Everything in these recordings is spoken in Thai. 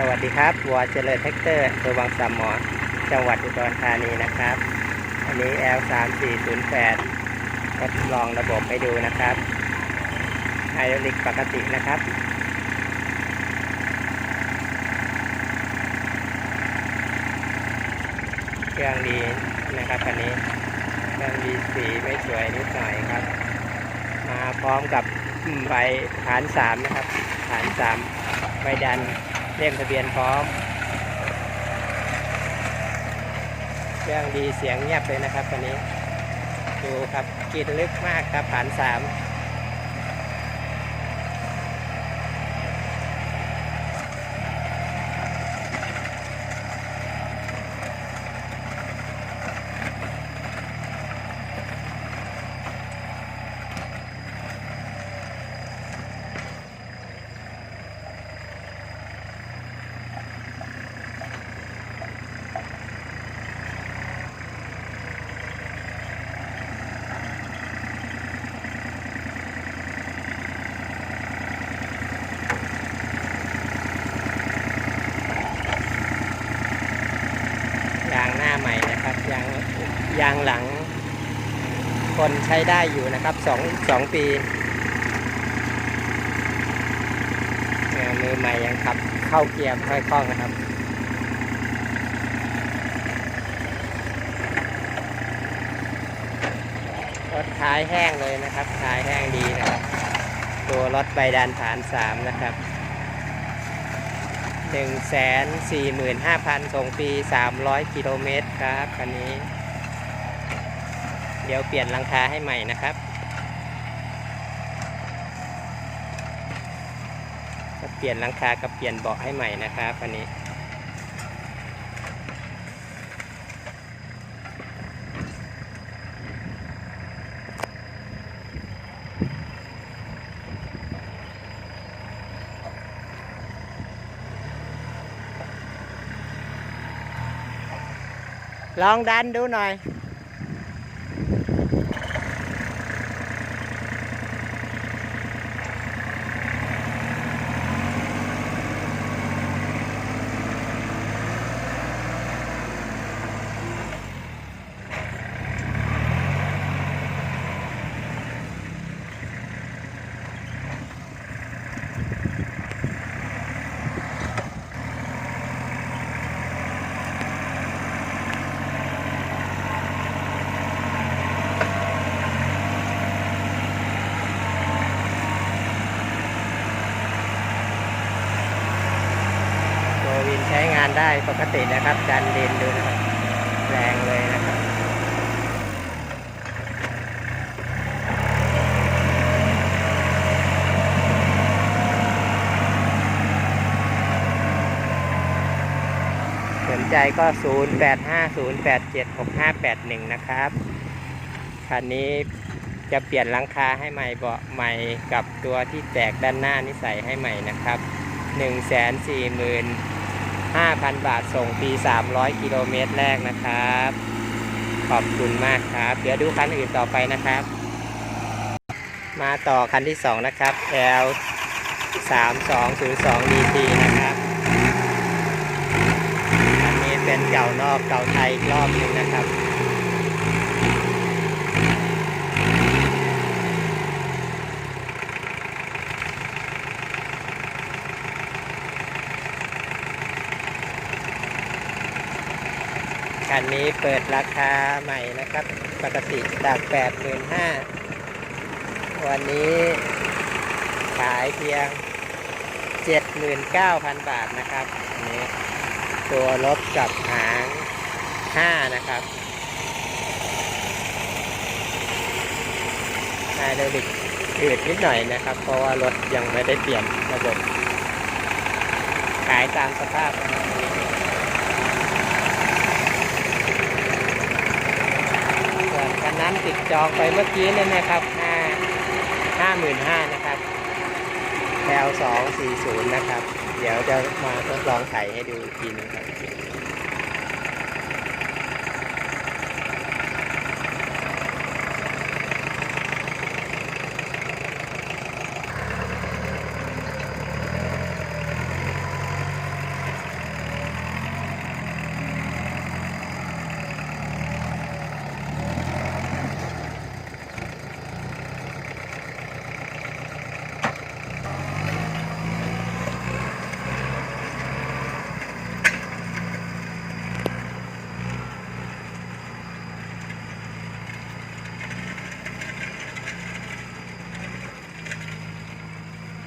สวัสดีครับวัวเจริญแท็กเตอร์ตัวบางสามหมอจังหวัดอุดรธานีนะครับ อันนี้ L 3 4 0 8 ทดลองระบบให้ดูนะครับไฮดรอลิกปกตินะครับเครื่องดีนะครับคันนี้เครื่องดีสีไม่สวยนิดหน่อยครับ มาพร้อมกับใบฐานสามนะครับ ฐานสามใบดัน เล่มทะเบียนพร้อมเครื่องดีเสียงเงียบเลยนะครับคันนี้ ดูครับกรีดลึกมากครับฐานสาม ยางหน้าใหม่นะครับยางยางหลัง คนใช้ได้อยู่นะครับสองสองปีมือใหม่ยังขับเข้าเกียร์ค่อยคล่องนะครับรถท้ายแห้งเลยนะครับท้ายแห้งดีนะครับ ตัวรถใบดานฐานสามนะครับ หนึ่งแสนสี่หมื่นห้าพันส่งฟรีสามร้อยกิโลเมตรครับคันนี้ เดี๋ยวเปลี่ยนหลังคาให้ใหม่นะครับ จะเปลี่ยนหลังคากับเปลี่ยนเบาะให้ใหม่นะครับคันนี้ ลองดันดูหน่อย ตัววินใช้งานได้ปก ตินะครับ ดันดินดูนะครับ แรงเลยนะครับสนใจก็ 0850876581 นะครับ คันนี้จะเปลี่ยนหลังคาให้ใหม่เบาะใหม่กับตัวที่แตกด้านหน้านี่ใส่ให้ใหม่นะครับ 5,000 บาทส่งฟรี300 กิโลเมตรแรกนะครับ ขอบคุณมากครับ เดี๋ยวดูคันอื่นต่อไปนะครับ มาต่อคันที่ 2 นะครับ L 3202 DT นะครับ อันนี้เป็นเก่านอกเก่าไทยอีกรอบหนึ่งนะครับ คันนี้เปิดราคาใหม่นะครับ ปกติจาก85,000วันนี้ขายเพียง79,000บาทนะครับนนี้ตัวรถกับหาง5นะครับไฮดรอลิกอืดนิดหน่อยนะครับ เพราะว่ารถยังไม่ได้เปลี่ยนระบบ ขายตามสภาพนะครับอันนี้ ส่วนคันนั้นติดจองไปเมื่อกี้นั่นนะครับห้าห้าหมื่นห้านะครับแลสองสี่ศูนย์นะครับ เดี๋ยวจะมาทดลองไถให้ดูอีกทีหนึงครับ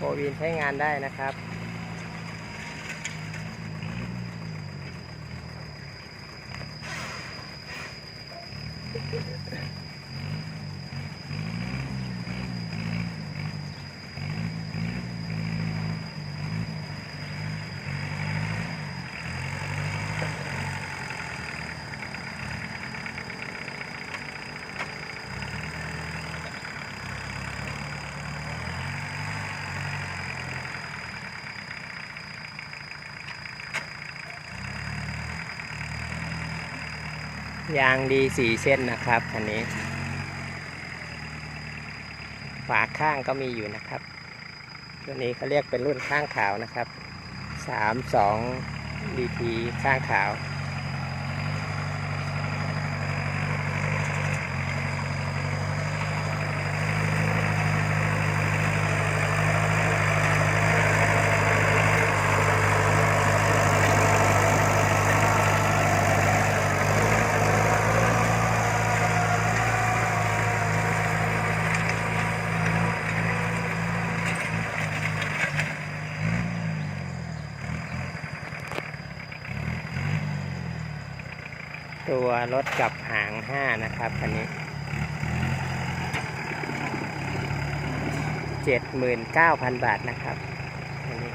โฟวีนใช้งานได้นะครับ ยางดีสี่เส้นนะครับคันนี้ ฝาข้างก็มีอยู่นะครับตัวนี้เขาเรียกเป็นรุ่นข้างขาวนะครับสามสองดีทีข้างขาว ตัวรถกับหางห้านะครับคันนี้เจ็ดหมื่นเก้าพันบาทนะครับอันนี้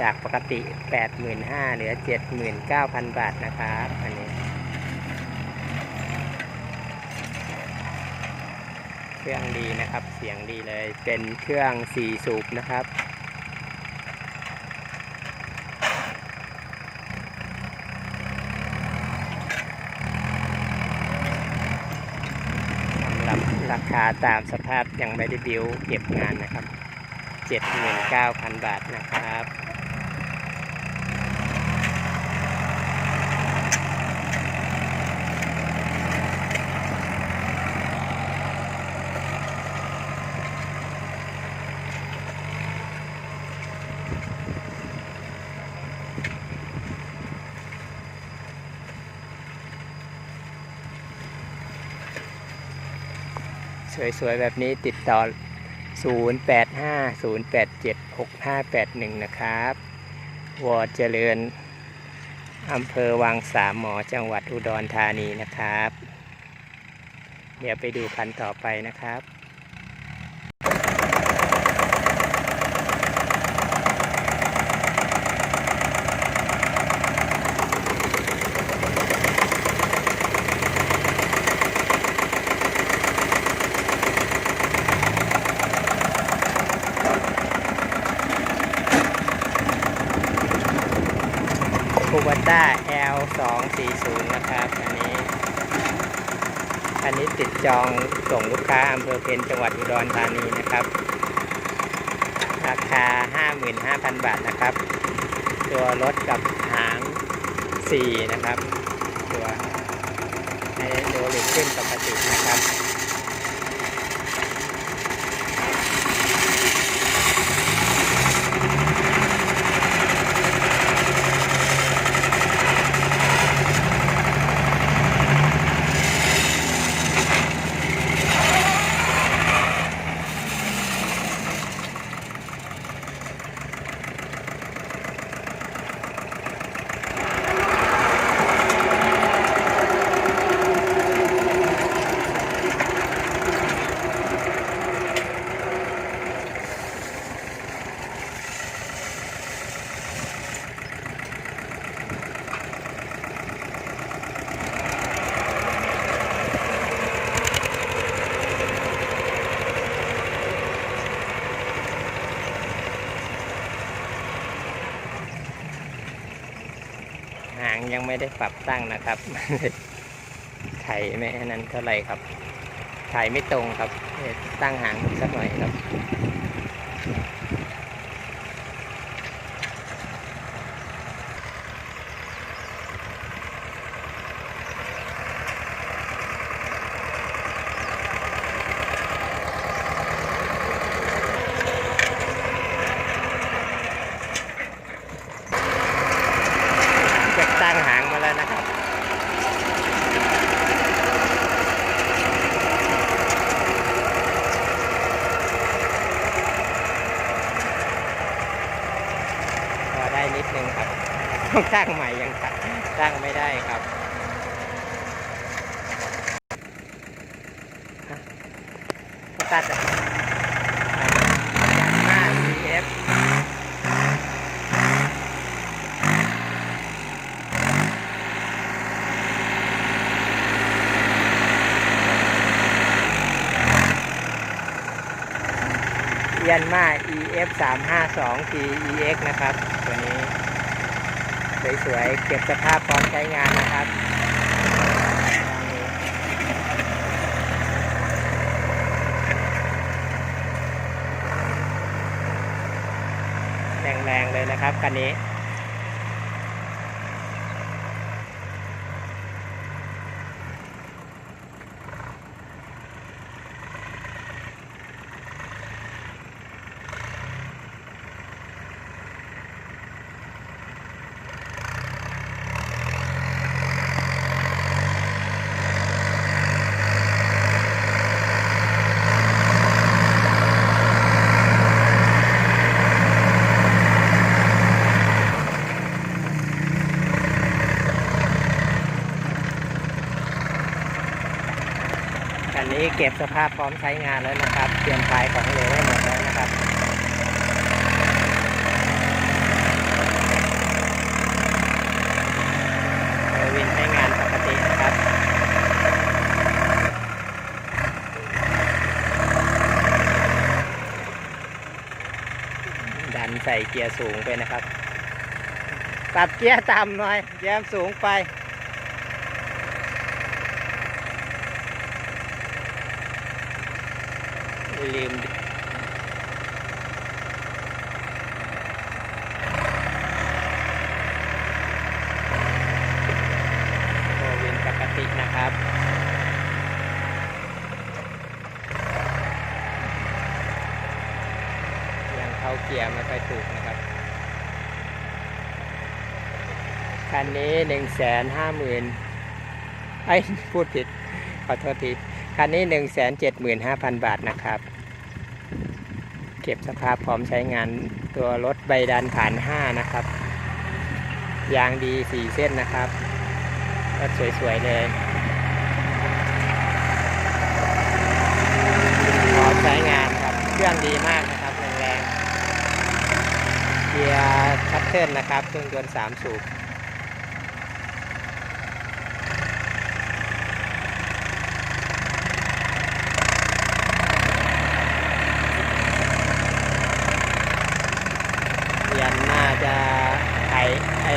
จากปกติแปดหมื่นห้าเหลือเจ็ดหมื่นเก้าพันบาทนะครับอันนี้ เครื่องดีนะครับ เสียงดีเลย เป็นเครื่องสี่สูบนะครับ สำห ราคาตามสภาพยังไม่ได้บิวเก็บงานนะครับ 79,000 บาทนะครับ สวยๆ แบบนี้ติดต่อ 0850876581 นะครับ วอดเจริญอำเภอวังสามหมอจังหวัดอุดรธานีนะครับ เดี๋ยวไปดูคันต่อไปนะครับ คูบ a ต้า L 2 4 0นะครับ อันนี้ อันนี้ติด จองส่งลูกค้าอำเภอเพนจังหวัดอุดรธานีนะครับ ราคา 55,000 บาทนะครับ ตัวรถกับหาง 4 นะครับ ตัวให้โดลิกขึ้นปกตินะครับ ไม่ได้ปรับตั้งนะครับไข่ไม่นั้นเท่าไหร่ครับไข่ไม่ตรงครับตั้งหางสักหน่อยครับ นึงครับต้องสร้างใหม่ยังสร้างไม่ได้ครับ ตัด ยันมา EF 3 5 2 T EX นะครับ ตัวนี้ สวยๆ เก็บสภาพพร้อมใช้งานนะครับแรงๆเลยนะครับคันนี้ อันนี้เก็บสภาพพร้อมใช้งานแล้วนะครับ เตรียมพายของเหลวให้หมดแล้วนะครับวินใช้งานปกตินะครับดันใส่เกียร์สูงไปนะครับปรับเกียร์ต่ำหน่อยแยมสูงไป ลืมโอวินปกตินะครับยังเข้าเกียร์ไม่ค่อยถูกนะครับคันนี้หนึ่งแสนห้าหมื่นไอ้พูดผิดขอโทษทีคันนี้หนึ่งแสนเจ็ดหมื่นห้าพันบาทนะครับ เก็บสภาพพร้อมใช้งานตัวรถใบดันผ่านห้านะครับ ยางดีสี่เส้นนะครับรถสวยๆเลยพร้อมใช้งานครับ เครื่องดีมากนะครับแรงๆเกียร์ชัตเทิลนะครับเครื่องยนต์สามสูบ ยันน่าจะไถไอ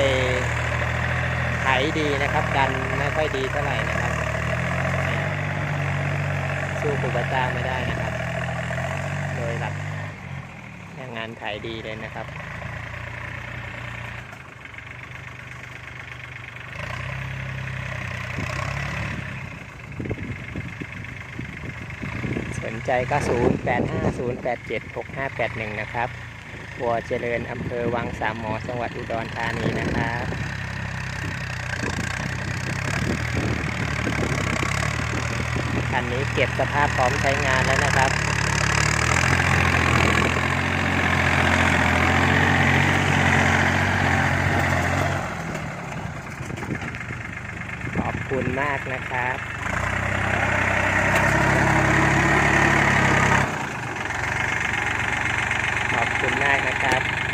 ไถ ดีนะครับ ดันไม่ค่อยดีเท่าไหร่นะครับ สู้คูบาต้าไม่ได้นะครับ โดยหลักยังงานไถดีเลยนะครับสนใจก็ 0 8 5 0 8 7 6 5 8 1 นะครับบัวเจริญ อำเภอวังสามหมอ จังหวัดอุดรธานีนะครับ คันนี้เก็บสภาพพร้อมใช้งานแล้วนะครับขอบคุณมากนะครับขอบคุณมากนะครับ